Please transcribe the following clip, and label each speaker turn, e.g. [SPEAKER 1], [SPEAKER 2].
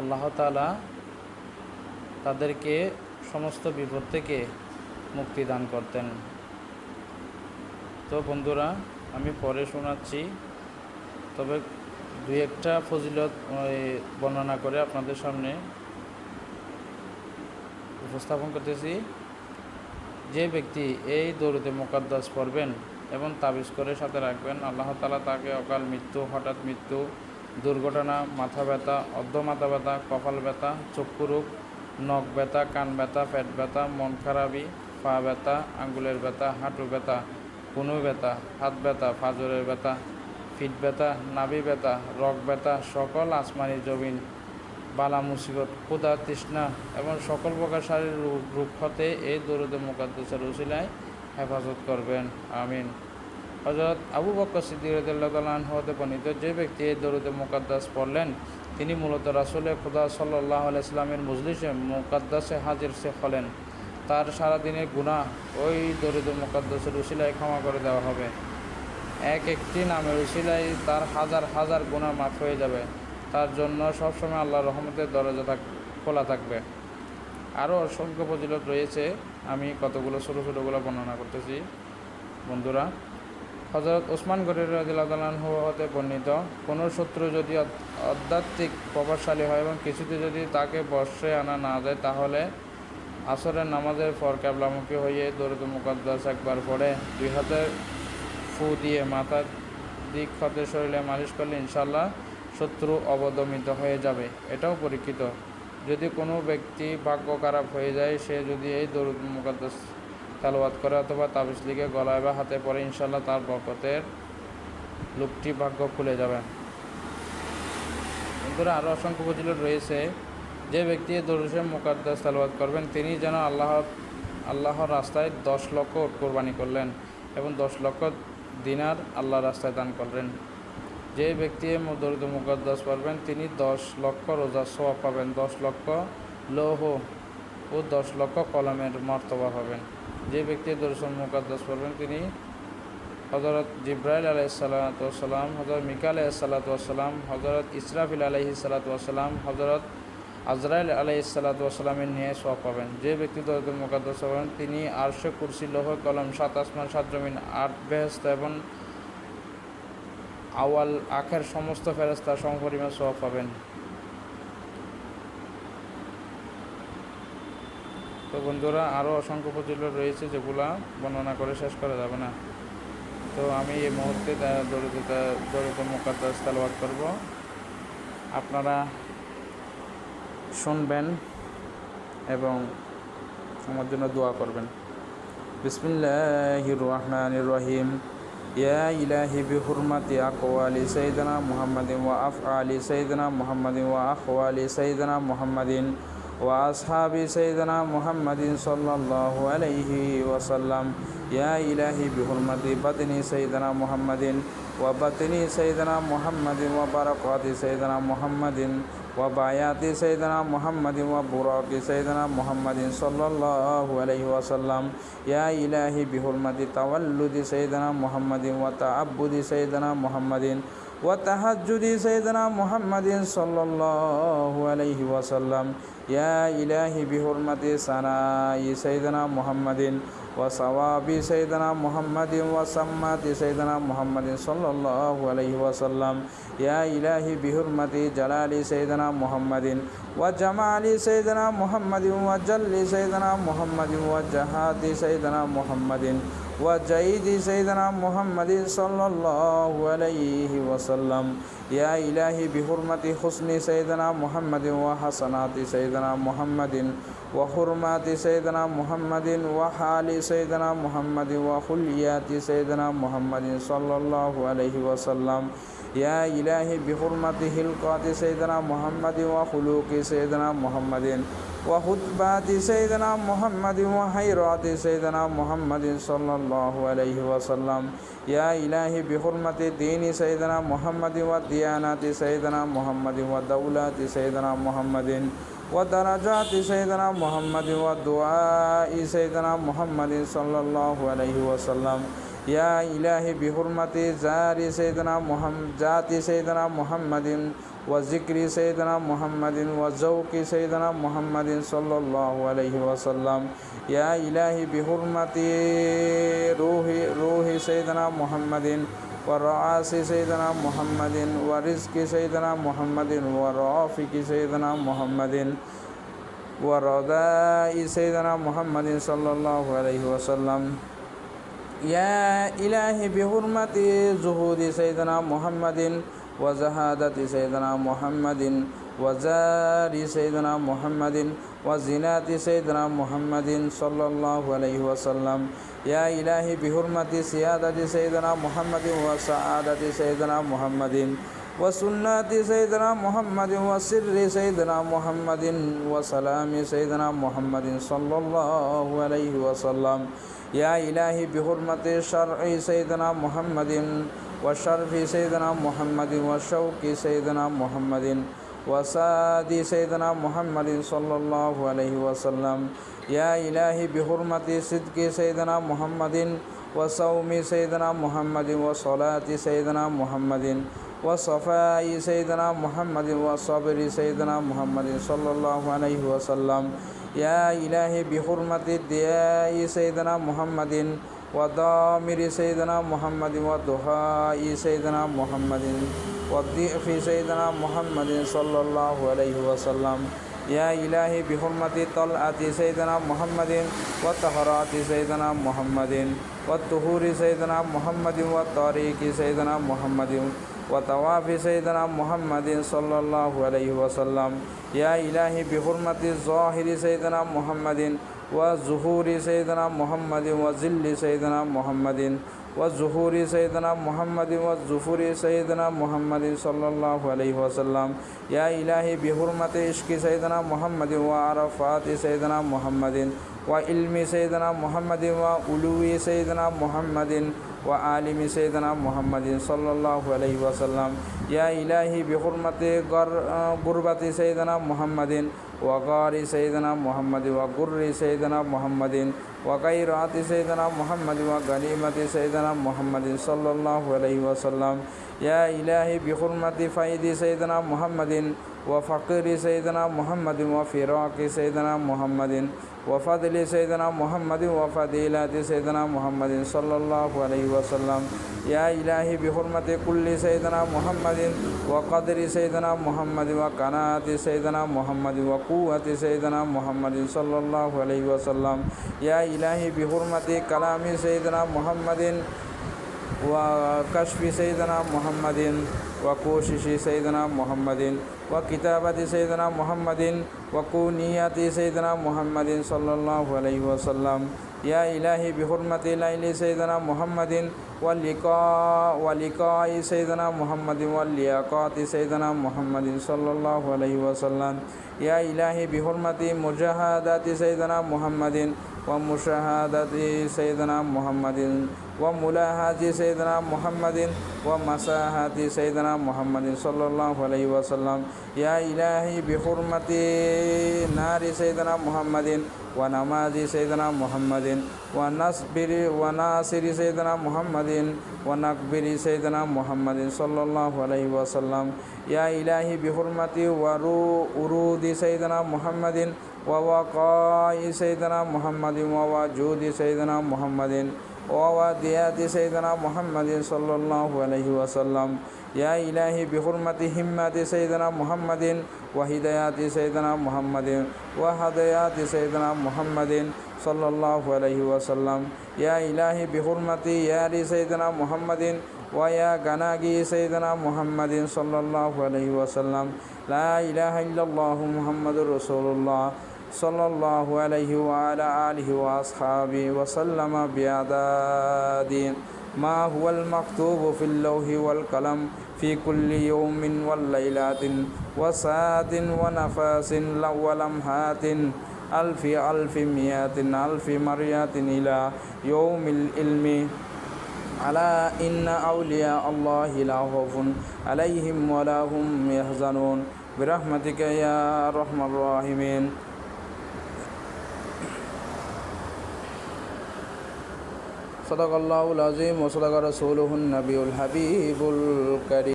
[SPEAKER 1] আল্লাহ তালা তাদেরকে সমস্ত বিপদ থেকে মুক্তি দান করতেন। তো বন্ধুরা, আমি পরে শোনাচ্ছি। তবে দুই একটা ফজিলত বর্ণনা করে আপনাদের সামনে উপস্থাপন করতেছি। যে ব্যক্তি এই দৌড়তে মোকাদ্দাস পড়বেন এবং তাবিজ করে সাথে রাখবেন, আল্লাহ তালা তাকে অকাল মৃত্যু, হঠাৎ মৃত্যু দুর্ঘটনা, মাথা ব্যথা, অর্ধ মাথা ব্যথা, কপাল ব্যথা, চক্ষু রোগ, নখ ব্যথা, কান ব্যথা, পেট ব্যথা, মন খারাপি পা ব্যথা, আঙ্গুলের ব্যথা, হাঁটু ব্যথা, কোনো ব্যথা, হাত ব্যথা, ফাজরের ব্যথা, ফিট ব্যথা, নাভি ব্যথা রক ব্যথা, সকল আসমানি জমিন, বালা মুসিবত, ক্ষুধা, তৃষ্ণা এবং সকল প্রকার শারীরিক রূপ হতে এই দরুদে মুকাদ্দাসের উসিলায় হেফাজত করবেন। আমিন। হজরত আবু বক্কর সিদ্দিকান হতে বর্ণিত, যে ব্যক্তি এই দরুদে মুকাদ্দাস পড়লেন, তিনি মূলত রাসুলে খুদা সাল্লাহ ইসলামের মজলিসে মুকাদ্দাসে হাজির সে হলেন। তার সারাদিনের গুণা ওই দরিদ্র মুকাদ্দাসের উসিলায় ক্ষমা করে দেওয়া হবে। এক একটি নামের উসিলায় তার হাজার হাজার গুণা মাফ হয়ে যাবে। তার জন্য সবসময় আল্লাহ রহমতের দরজা খোলা থাকবে। আরও অসংখ্য ফজিলত রয়েছে, আমি কতগুলো ছোটো ছোটোগুলো বর্ণনা করতেছি। বন্ধুরা হজরত ওসমান গরির রাজিল্লাহ হতে বর্ণিত, কোনো শত্রু যদি আধ্যাত্মিক প্রভাবশালী হয় এবং কিছুতে যদি তাকে বর্ষে আনা না যায়, তাহলে আসরের নামাজের পর ক্যাবলামুখী হয়ে দরিদ্র মুকদ্দাস একবার পড়ে, দুই হাতে ফু দিয়ে মাথার দিক ক্ষতে শরীরে মালিশ করলে ইনশাল্লাহ শত্রু অবদমিত হয়ে যাবে। এটাও পরীক্ষিত। যদি কোনো ব্যক্তি ভাগ্য খারাপ হয়ে যায়, সে যদি এই দরুদ মুকদ্দাস তালবাদ করে অথবা তাবিজ লিগে গলায় বা হাতে পরে ইনশাল্লাহ তার বরকতের লোকটি ভাগ্য খুলে যাবে। বন্ধুরা আরও অসংখ্য ফজিলত রয়েছে। যে ব্যক্তি দরুসে মুকাদ্দাস তালবাদ করবেন, তিনি যেন আল্লাহ, আল্লাহর রাস্তায় দশ লক্ষ কোরবানি করলেন এবং দশ লক্ষ দিনার আল্লাহর রাস্তায় দান করলেন। যে ব্যক্তি দরিদ মুকদ্দাস পারবেন তিনি দশ লক্ষ রোজা সোয়াব পাবেন, দশ লক্ষ লৌহ ও দশ লক্ষ কলমের মর্তবা পাবেন। যে ব্যক্তি দর্শন মুকদ্দাস পারবেন তিনি হজরত জিব্রাইল আলহি সালাতাম হজরত মিকাল আলহ সালাতাম হজরত ইসরাফিল আলহি সালাতাম হজরত আজরাইল আলহি সালাতামের নিয়ে সব পাবেন। যে ব্যক্তি দরিদ্র মুকাদ্দাস পাবেন তিনি আরশে কুরসি, লৌহ, কলম, সাত আসমান, সাত জমিন, আট বেহস্ত এবং আওয়াল আখের সমস্ত ফেরস্তা সমপরিমাণ সব পাবেন। তো বন্ধুরা আরও অসংখ্য ফজিলত রয়েছে যেগুলা বর্ণনা করে শেষ করা যাবে না। তো আমি এই মুহূর্তে দরিদ্রতা দরিদ্র মোকাদ্দাস তালবাদ করব। আপনারা শুনবেন এবং আমার জন্য দোয়া করবেন। বিসমিল্লাহির রহমানির রহিম। ইয়া ইলাহি বিহুরমাতি আকওয়ালি সাইয়্যিদিনা মুহাম্মাদিন ওয়া আফআলি সাইয়্যিদিনা মুহাম্মাদিন ওয়া আখওয়ালি সাইয়্যিদিনা মুহাম্মাদিন। وأصحاب سيدنا محمد صلى الله عليه وسلم. يا إلهي بحرمة بطن سيدنا محمد وبطن سيدنا محمد وبركات سيدنا محمد وبايات سيدنا محمد وبراك سيدنا محمد صلى الله عليه وسلم. يا إلهي بحرمة تولد سيدنا محمد وتعبد سيدنا محمد وتهجد سيدنا محمد صلى الله عليه وسلم. يا إلهي بحرمة سناء سيدنا محمد وصواب سيدنا محمد وسمات سيدنا محمد صلى الله عليه وسلم. يا إلهي بحرمة جلال سيدنا محمد وجمال سيدنا محمد وجل سيدنا محمد وجهاد سيدنا محمد. وجيد سيدنا محمد صلى الله عليه وسلم. يا إلهي بحرمة حسن سيدنا محمد وحسنات سيدنا محمد وحرمات سيدنا محمد وحال سيدنا محمد وخليات سيدنا محمد صلى الله عليه وسلم. يا إلهي بحرمة هلقات سيدنا محمد وخلوق سيدنا محمد. وخطبات سيدنا محمد وحيرات سيدنا محمد صلى الله عليه وسلم. يا إلهي بحرمة دين سيدنا محمد والديانات سيدنا محمد ودولات سيدنا محمد ودرجات سيدنا محمد ودعاء سيدنا محمد صلى الله عليه وسلم. يا إلهي بحرمة زار سيدنا محمد ذات سيدنا محمد وذكر سيدنا محمد وذوق سيدنا محمد صلى الله عليه وسلم. يا إلهي بحرمة روح روح سيدنا محمد ورعاس سيدنا محمد ورزق سيدنا محمد ورافق سيدنا محمد ورضاء سيدنا محمد صلى الله عليه وسلم. يا إلهي بحرمة زهود سيدنا محمد وزهادة سيدنا محمد وزار سيدنا محمد وزنات سيدنا محمد صلى الله عليه وسلم. يا إلهي بحرمة سيادة سيدنا محمد وسعادة سيدنا محمد. وسنة سيدنا محمد وسر سيدنا محمد وسلام سيدنا محمد صلى الله عليه وسلم. يا إلهي بحرمة شرع سيدنا محمد وشرف سيدنا محمد وشوق سيدنا محمد وساد سيدنا محمد صلى الله عليه وسلم. يا إلهي بحرمة صدق سيدنا محمد وصوم سيدنا محمد وصلاة سيدنا محمد. وصفاء سيدنا محمد وصبر سيدنا محمد صلى الله عليه وسلم يا إلهي بحرمة الدياء سيدنا محمد وضامر سيدنا محمد والدهاء سيدنا محمد والضيف سيدنا محمد صلى الله عليه وسلم يا إلهي بحرمة طلعة سيدنا محمد وطهرات سيدنا محمد والطهور سيدنا محمد والطريق سيدنا محمد وطواف سيدنا محمد صلى الله عليه وسلم يا إلهي بحرمة الظاهر سيدنا محمد وظهور سيدنا محمد وزل سيدنا محمد وظهور سيدنا محمد والظفور سيدنا محمد صلى الله عليه وسلم يا إلهي بحرمة عشق سيدنا محمد وعرفات سيدنا محمد وعلم سيدنا محمد وعلو سيدنا محمد وعالم سيدنا محمد صلى الله عليه وسلم يا إلهي بحرمة غربة سيدنا محمد وغار سيدنا محمد وقر سيدنا محمد وغيرات سيدنا محمد وغنيمة سيدنا محمد صلى الله عليه وسلم يا إلهي بحرمة فيد سيدنا محمد وفقر سيدنا محمد وفراق سيدنا محمد وفضل سيدنا محمد وفضيلات سيدنا محمد صلى الله عليه وسلم يا إلهي بحرمة كل سيدنا محمد وقدر سيدنا محمد وقناة سيدنا محمد وقوة سيدنا محمد صلى الله عليه وسلم يا إلهي بحرمة كلام سيدنا محمد وكشف سيدنا محمد وكوشش سيدنا محمد وكتابة سيدنا محمد وكونية سيدنا محمد صلى الله عليه وسلم يا إلهي بحرمة ليل سيدنا محمد واللقاء ولقاء سيدنا محمد واللياقات سيدنا محمد صلى الله عليه وسلم. يا إلهي بحرمة مجاهدات سيدنا محمد ومشاهدة سيدنا محمد وملاحظة سيدنا محمد ومساحة سيدنا محمد صلى الله عليه وسلم يا إلهي بحرمة نار سيدنا محمد ونماذ سيدنا محمد ونصبر وناصر سيدنا محمد ونكبر سيدنا محمد صلى الله عليه وسلم يا إلهي بحرمة ورود سيدنا محمد ووقاء سيدنا محمد ووجود سيدنا محمد وواديات سيدنا محمد صلى الله عليه وسلم. يا إلهي بحرمة همة سيدنا محمد وهدايات سيدنا محمد وهدايات سيدنا محمد صلى الله عليه وسلم. يا إلهي بحرمة يا سيدنا محمد ويا غناغي سيدنا محمد صلى الله عليه وسلم. لا إله إلا الله محمد رسول الله. صلى الله عليه وعلى آله وأصحابه وسلم بعداد ما هو المكتوب في اللوح والقلم في كل يوم والليلات؟ وساعة ونفاس ولمحات ألف ألف مئات ألف مريات إلى يوم العلم. على إن أولياء الله لا خوف عليهم ولا هم يحزنون. برحمتك يا أرحم الراحمين. সদাকাল্লাউল আজিম ও সদাকার সৌলহুল নবীউল হাবিবুল করিম।